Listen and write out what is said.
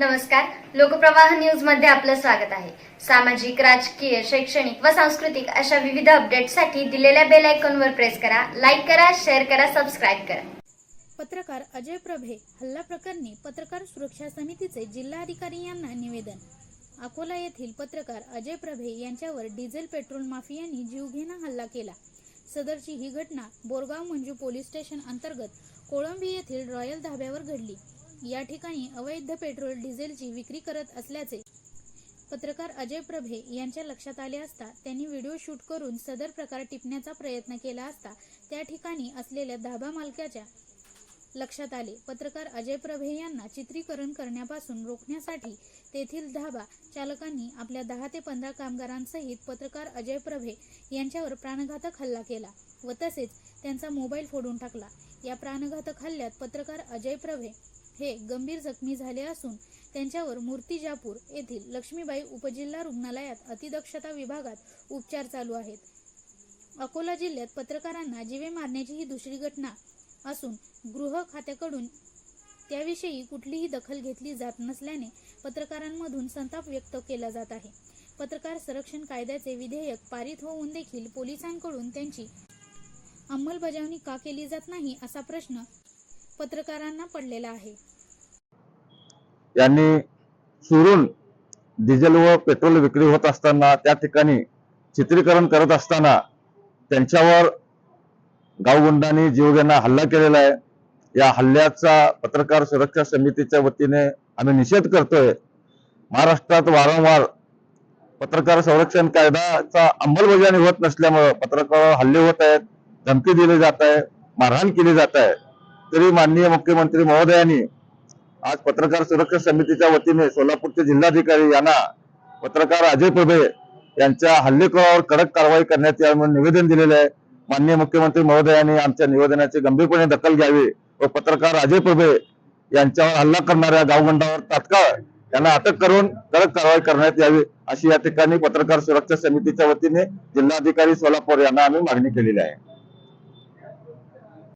नमस्कार. लोकप्रवाह न्यूजमध्ये आपलं स्वागत आहे. सामाजिक राजकीय शैक्षणिक व सांस्कृतिक अशा विविध अपडेटसाठी दिलेल्या बेल आयकॉनवर प्रेस करा लाईक करा शेअर करा सबस्क्राईब करा. पत्रकार अजय प्रभे हल्ला प्रकरणी पत्रकार सुरक्षा समितीचे जिल्हाधिकारी यांना निवेदन. अकोला येथील पत्रकार अजय प्रभे यांच्यावर डिझेल पेट्रोल माफियांनी जीवघेणा हल्ला केला. सदरची ही घटना बोरगाव मंजू पोलीस स्टेशन अंतर्गत कोळंबी येथील रॉयल धाब्यावर घडली. या ठिकाणी अवैध पेट्रोल डिझेलची विक्री करत असल्याचे पत्रकार अजय प्रभे यांच्या लक्षात आले असता त्यांनी व्हिडिओ शूट करून सदर प्रकार टिपण्याचा प्रयत्न केला असता त्या ठिकाणी असलेल्या धाबा मालकाच्या लक्षात आले. पत्रकार अजय प्रभे यांना चित्रीकरण करण्यापासून रोखण्यासाठी तेथील धाबा चालकांनी आपल्या दहा ते पंधरा कामगारांसहित पत्रकार अजय प्रभे यांच्यावर प्राणघातक हल्ला केला व तसेच त्यांचा मोबाईल फोडून टाकला. या प्राणघातक हल्ल्यात पत्रकार अजय प्रभे हे गंभीर जखमी झाले असून त्यांच्यावर मूर्तिजापूर येथील लक्ष्मीबाई उपजिल्हा रुग्णालयात अतिदक्षता विभागात उपचार चालू आहेत. अकोला जिल्ह्यात पत्रकारांना जीवे मारण्याची ही दुसरी घटना असून गृह खात्याकडून त्याविषयी कुठलीही दखल घेतली जात नसल्याने पत्रकारांमधून संताप व्यक्त केला जात आहे. पत्रकार संरक्षण कायद्याचे विधेयक पारित होऊन देखील पोलिसांकडून त्यांची अंमलबजावणी का केली जात नाही असा प्रश्न पत्रकारांना पडलेला आहे. यांनी चोरून डिझेल व पेट्रोल विक्री होत असताना त्या ठिकाणी चित्रीकरण करत असताना त्यांच्यावर गावगुंडांनी जीवघेणा हल्ला केलेला आहे. या हल्ल्याचा पत्रकार सुरक्षा समितीच्या वतीने आम्ही निषेध करतोय. महाराष्ट्रात वारंवार पत्रकार संरक्षण कायद्याचा अंमलबजावणी होत नसल्यामुळं पत्रकार हल्ले होत आहेत धमकी दिली जात आहे मारहाण केली जात आहे. तरी माननीय मुख्यमंत्री महोदयांनी आज पत्रकार सुरक्षा समितीच्या वतीने सोलापूरचे जिल्हाधिकारी यांना पत्रकार अजय प्रभे यांच्या हल्लेखोरावर कडक कारवाई करण्यात यावी म्हणून निवेदन दिलेले आहे. माननीय मुख्यमंत्री महोदयांनी आमच्या निवेदनाची गंभीरपणे दखल घ्यावी व पत्रकार अजय प्रभे यांच्यावर हल्ला करणाऱ्या गावगंडावर तात्काळ त्यांना अटक करून कडक कारवाई करण्यात यावी अशी या ठिकाणी पत्रकार सुरक्षा समितीच्या वतीने जिल्हाधिकारी सोलापूर यांना आम्ही मागणी केलेली आहे.